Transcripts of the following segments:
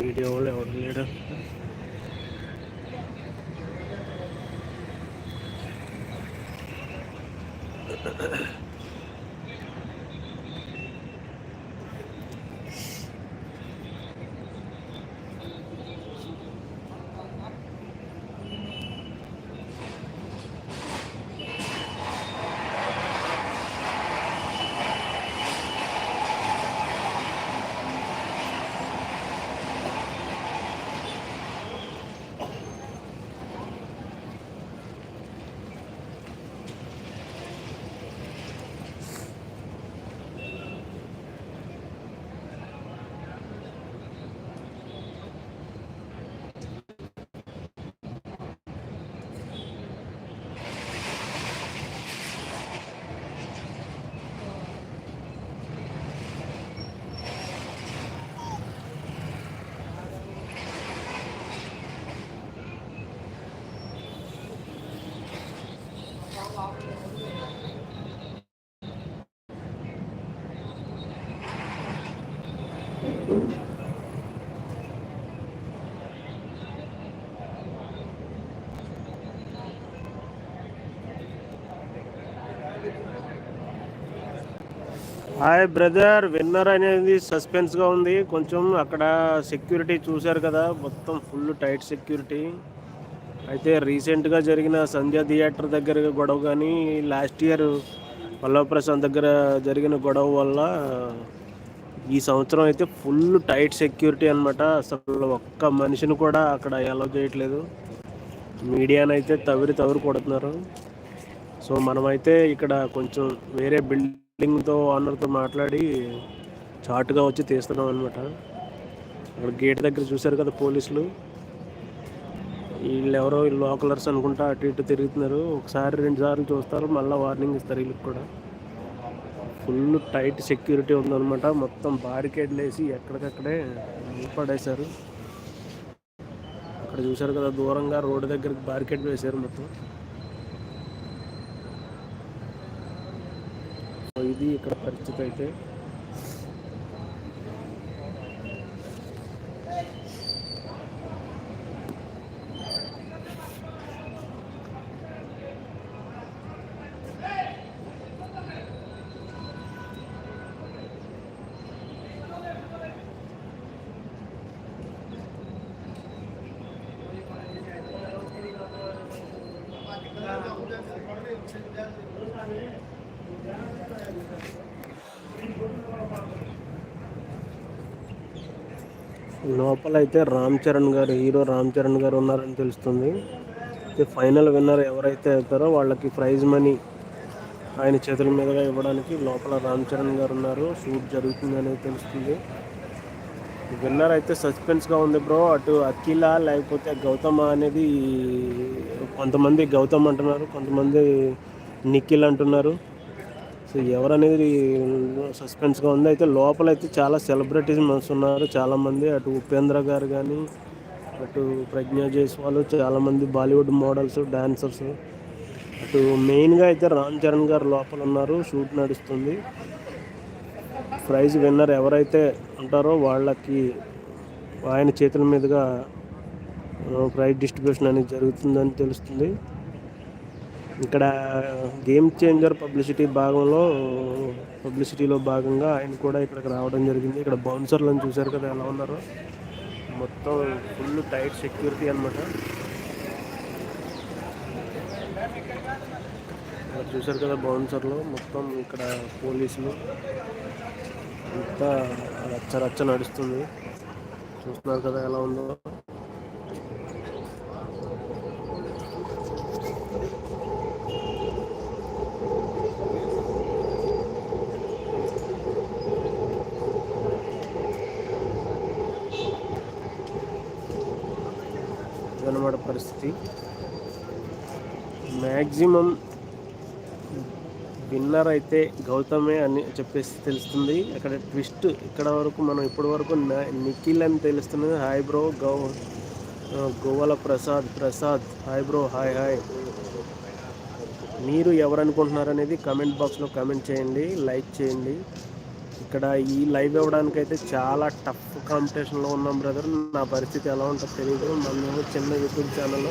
Video వాళ్ళు ఎవరు లేడు హాయ్ బ్రదర్ విన్నర్ అనేది సస్పెన్స్గా ఉంది. కొంచెం అక్కడ సెక్యూరిటీ చూశారు కదా మొత్తం ఫుల్ టైట్ సెక్యూరిటీ అయితే రీసెంట్గా జరిగిన సంధ్య థియేటర్ దగ్గర గొడవ కానీ లాస్ట్ ఇయర్ పల్లవ ప్రసాద్ దగ్గర జరిగిన గొడవ వల్ల ఈ సంవత్సరం అయితే ఫుల్ టైట్ సెక్యూరిటీ అనమాట అసలు ఒక్క మనిషిని కూడా అక్కడ అలౌ చేయట్లేదు. మీడియానైతే తవిరి తవిరి కొడుతున్నారు. సో మనమైతే ఇక్కడ కొంచెం వేరే బిల్డింగ్తో ఓనర్తో మాట్లాడి చాటుగా వచ్చి తీస్తున్నాం అనమాట అక్కడ గేట్ దగ్గర చూశారు కదా పోలీసులు. వీళ్ళు ఎవరో లోకలర్స్ అనుకుంటా అటు ఇటు తిరుగుతున్నారు. ఒకసారి రెండు సార్లు చూస్తారు మళ్ళీ వార్నింగ్ ఇస్తారు వీళ్ళకి కూడా. ఫుల్ టైట్ సెక్యూరిటీ ఉందన్నమాట. మొత్తం బారికేడ్లు వేసి ఎక్కడికక్కడే పడేశారు అక్కడ చూశారు కదా దూరంగా రోడ్డు దగ్గరికి బారికేడ్ వేశారు మొత్తం. ఇది ఇక్కడ పరిస్థితి అయితే. లోపల అయితే రామ్ చరణ్ గారు హీరో రామ్ చరణ్ గారు ఉన్నారని తెలుస్తుంది. ఫైనల్ విన్నర్ ఎవరైతే అవుతారో వాళ్ళకి ప్రైజ్ మనీ ఆయన చేతుల మీదుగా ఇవ్వడానికి లోపల రామ్ చరణ్ గారు ఉన్నారు. షూట్ జరుగుతుంది అనేది తెలుస్తుంది. విన్నర్ అయితే సస్పెన్స్గా ఉంది బ్రో. అటు అఖిల లేకపోతే గౌతమ అనేది కొంతమంది గౌతమ్ అంటున్నారు కొంతమంది నిఖిల్ అంటున్నారు. సో ఎవరనేది సస్పెన్స్గా ఉంది. అయితే లోపల అయితే చాలా సెలబ్రిటీస్ మనసు ఉన్నారు. చాలామంది అటు ఉపేంద్ర గారు కానీ అటు ప్రజ్ఞ జైస్వాల్ చాలామంది బాలీవుడ్ మోడల్స్ డాన్సర్స్ అటు మెయిన్గా అయితే రామ్ చరణ్ గారు లోపల ఉన్నారు. షూట్ నడుస్తుంది. ప్రైజ్ విన్నర్ ఎవరైతే ఉంటారో వాళ్ళకి ఆయన చేతుల మీదుగా ప్రైజ్ డిస్ట్రిబ్యూషన్ అనేది జరుగుతుందని తెలుస్తుంది. ఇక్కడ గేమ్ చేంజర్ పబ్లిసిటీ భాగంలో పబ్లిసిటీలో భాగంగా ఆయన కూడా ఇక్కడికి రావడం జరిగింది. ఇక్కడ బౌన్సర్లను చూశారు కదా ఎలా ఉన్నారో. మొత్తం ఫుల్ టైట్ సెక్యూరిటీ అనమాట చూశారు కదా బౌన్సర్లో మొత్తం ఇక్కడ పోలీసులు. అంతా రచ్చ రచ్చ నడుస్తుంది. చూస్తున్నారు కదా ఎలా ఉందో. ఇదన్నమాట పరిస్థితి. మ్యాక్సిమం విన్నర్ అయితే గౌతమే అని చెప్పేసి తెలుస్తుంది. అక్కడ ట్విస్ట్ ఇక్కడ వరకు మనం ఇప్పటి వరకు నిఖిల్ అని తెలుస్తున్నది. హాయ్ బ్రో గౌ Govala Prasad Prasad hi bro hi hi. మీరు ఎవరనుకుంటున్నారు అనేది కమెంట్ బాక్స్లో కమెంట్ చేయండి లైక్ చేయండి. ఇక్కడ ఈ లైవ్ ఇవ్వడానికి అయితే చాలా టఫ్ కాంపిటీషన్లో ఉన్నాం బ్రదర్. నా పరిస్థితి ఎలా ఉంటుందో తెలియదు మేము చిన్న యూట్యూబ్ ఛానల్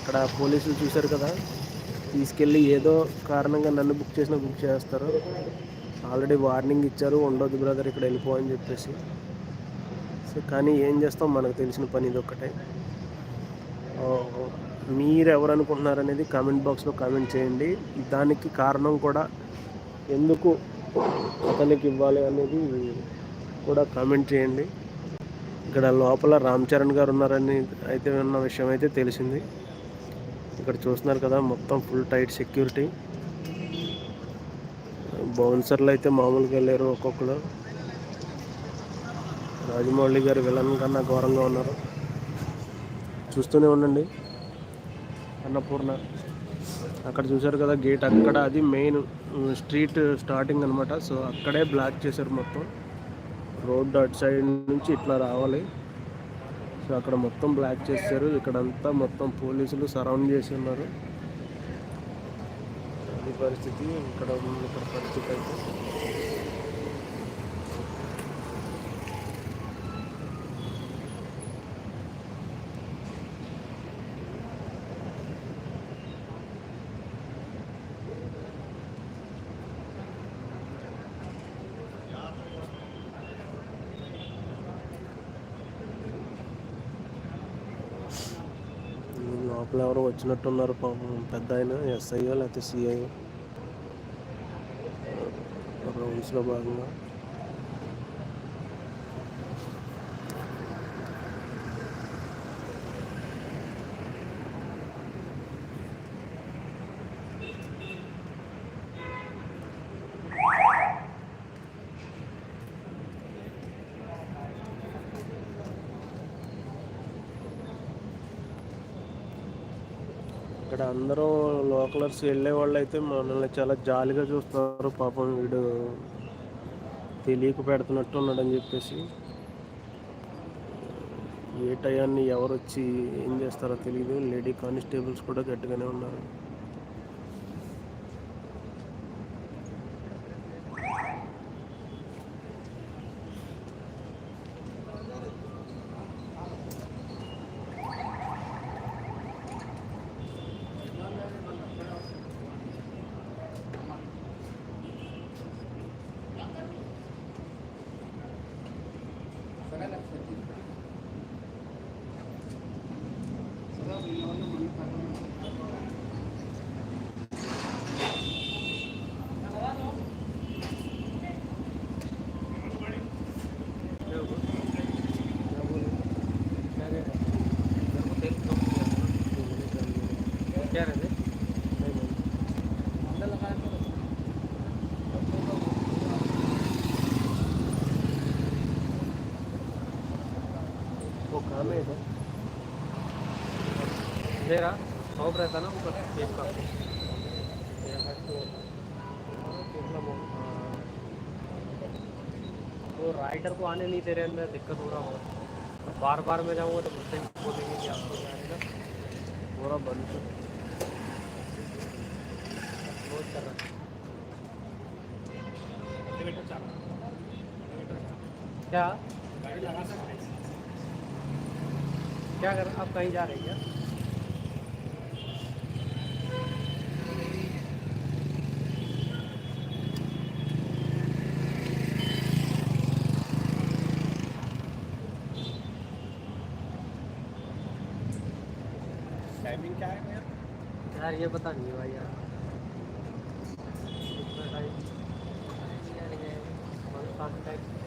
అక్కడ పోలీసులు చూశారు కదా. తీసుకెళ్ళి ఏదో కారణంగా నన్ను బుక్ చేసిన బుక్ చేస్తారు. ఆల్రెడీ వార్నింగ్ ఇచ్చారు ఉండొద్దు బ్రదర్ ఇక్కడ వెళ్ళిపో అని చెప్పేసి. సో కానీ ఏం చేస్తాం? మనకు తెలిసిన పని ఇది ఒక్కటే. మీరు ఎవరు అనుకుంటున్నారనేది కామెంట్ బాక్స్లో కామెంట్ చేయండి. దానికి కారణం కూడా ఎందుకు అతనికి ఇవ్వాలి అనేది కూడా కామెంట్ చేయండి. ఇక్కడ లోపల రామ్ చరణ్ గారు ఉన్నారని అయితే ఉన్న విషయం అయితే తెలిసింది. ఇక్కడ చూస్తున్నారు కదా మొత్తం ఫుల్ టైట్ సెక్యూరిటీ బౌన్సర్లు అయితే మామూలుగా వెళ్ళారు ఒక్కొక్కరు. రాజమౌళి గారు విలన్ కన్నా ఘోరంగా ఉన్నారు. చూస్తూనే ఉండండి. అన్నపూర్ణ. అక్కడ చూశారు కదా గేట్ అక్కడ అది మెయిన్ స్ట్రీట్ స్టార్టింగ్ అనమాట సో అక్కడే బ్లాక్ చేశారు మొత్తం. రోడ్ అటు సైడ్ నుంచి ఇట్లా రావాలి. సో అక్కడ మొత్తం బ్లాక్ చేశారు. ఇక్కడంతా మొత్తం పోలీసులు సరౌండ్ చేసి ఉన్నారు. అది పరిస్థితి ఇక్కడ ఇక్కడ పరిస్థితి అయితే లోపల ఎవరో వచ్చినట్టున్నారు పాపం. పెద్ద ఆయన ఎస్ఐ లేకపోతే సిఐ రౌండ్స్లో భాగంగా. ఇక్కడ అందరూ లోకలర్స్ వెళ్ళే వాళ్ళు అయితే మనల్ని చాలా జాలిగా చూస్తున్నారు. పాపం వీడు తెలియక పెడుతున్నట్టు ఉన్నాడని చెప్పేసి. ఏ టయాన్ని ఎవరు వచ్చి ఏం చేస్తారో తెలియదు లేడీ కానిస్టేబుల్స్ కూడా గట్టిగానే ఉన్నారు. वो काम है सर शॉप रहता ना ऊपर, केक का। तो राइडर को आने नहीं दे रहे अंदर दिक्कत हो रहा होगा बार बार मैं जाऊँगा तो मुझसे आपको पूरा बंद कर रहा क्या? क्या कर आप कहीं जा रहे हैं? क्या टाइमिंग क्या है भैया? यार ये पता नहीं है भाई यार। टाइम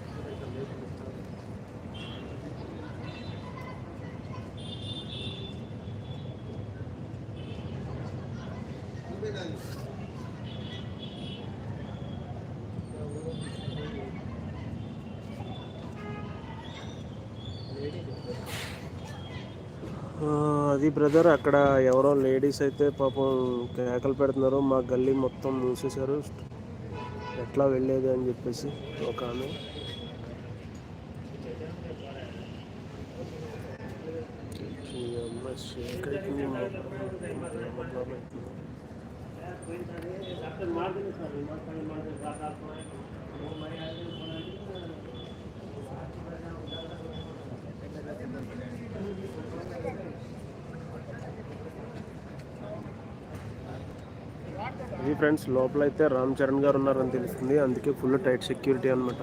అది బ్రదర్ అక్కడ ఎవరో లేడీస్ అయితే పాపం కేకలు పెడుతున్నారు. మా గల్లీ మొత్తం మూసేశారు. ఎట్లా వెళ్ళేది అని చెప్పేసి ఒక ఆమె. ఈ అమ్మాయి షేక్ అవుతుంది మొత్తం. ఫ్రెండ్స్ లోపల అయితే రామ్ చరణ్ గారు ఉన్నారని తెలుస్తుంది అందుకే ఫుల్ టైట్ సెక్యూరిటీ అనమాట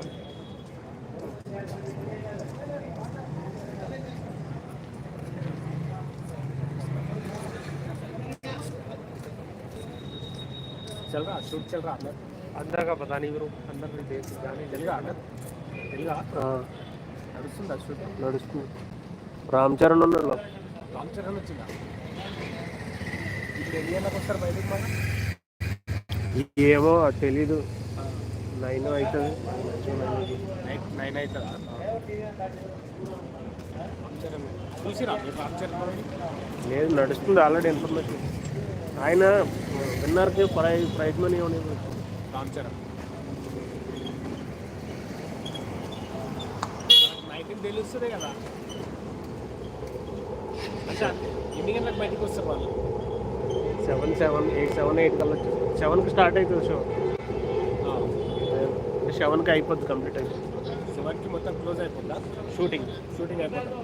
चल रहा शूट चल रहा अंदर अंदर का पता नहीं ब्रो अंदर में देख जाने चल रहा अंदर चल रहा నడుస్తుందా షూట్ నడుస్తుంది రామ్ చరణ్ ఉన్నాడు లోపల. రామ్ చరణ్ వచ్చిందా ఇప్పుడు ఎన్ని గంటలకు వస్తారు బయటకు మన ఏమో తెలీదు. నైన్ అవుతుంది. నైన్ అవుతుందా? లేదు నడుస్తుంది ఆల్రెడీ ఇన్ఫర్మేషన్. ఆయన విన్నర్కి ప్రైజ్ ప్రైజ్ మనీ ఇవ్వని రామ్ చరణ్ నైట్ తెలుస్తుంది కదా. అంటే ఎన్ని గంటలకు బయటకు వస్తారు వాళ్ళు? Seven seven eight seven eight కల్లా సెవెన్కి స్టార్ట్ అవుతుంది షో. సెవెన్కి అయిపోద్ది కంప్లీట్ అయిపోతుంది సెవెన్కి మొత్తం క్లోజ్ అయిపోతుందా షూటింగ్. షూటింగ్ అయిపోతుంది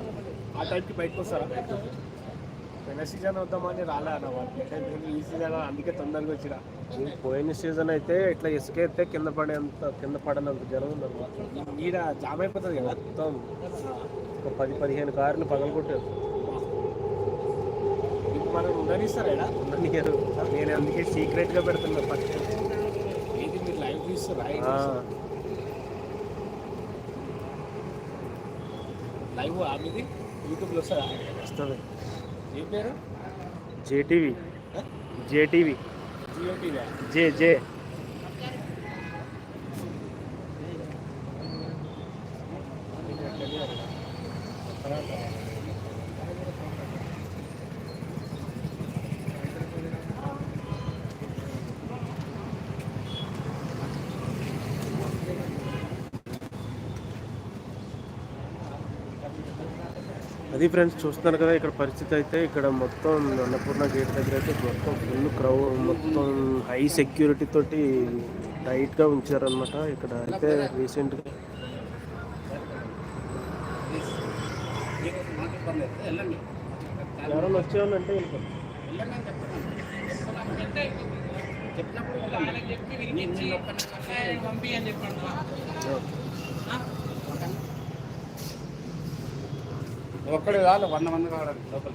ఆ టైంకి బయటకు వస్తారా? పోయిన సీజన్ వద్దామని రాలే అన్న వాళ్ళు. ఈ సీజన్ అందుకే తొందరగా వచ్చిరా. పోయిన సీజన్ అయితే ఇట్లా ఇసుక అయితే కింద పడేంత కింద పడనంత జనం ఉందన్నమాట ఈడ జామ్ అయిపోతుంది కదా? మొత్తం ఒక పది పదిహేను కార్లు పగలగొట్టారు. మనం ఉండనిస్తారా? ఉండనియరు. నేను అందుకే సీక్రెట్గా పెడుతున్నా ఫస్ట్. ఏది మీరు లైవ్ చూస్తారా లైవ్ ఆమెది యూట్యూబ్లో వస్తుందా వస్తుంది. ఏ పేరు? JTV. JTV. Jio TV J J. అది ఫ్రెండ్స్ చూస్తున్నారు కదా ఇక్కడ పరిస్థితి అయితే ఇక్కడ మొత్తం అన్నపూర్ణ గేట్ దగ్గర అయితే మొత్తం ఫుల్ క్రౌ మొత్తం హై సెక్యూరిటీ తోటి టైట్గా ఉంచారనమాట ఇక్కడ అయితే రీసెంట్గా ఎవరైనా వచ్చేవాళ్ళంటే వెళ్ళిపోతారు ఒక్కడే కాదు వంద మంది కావడానికి లోపల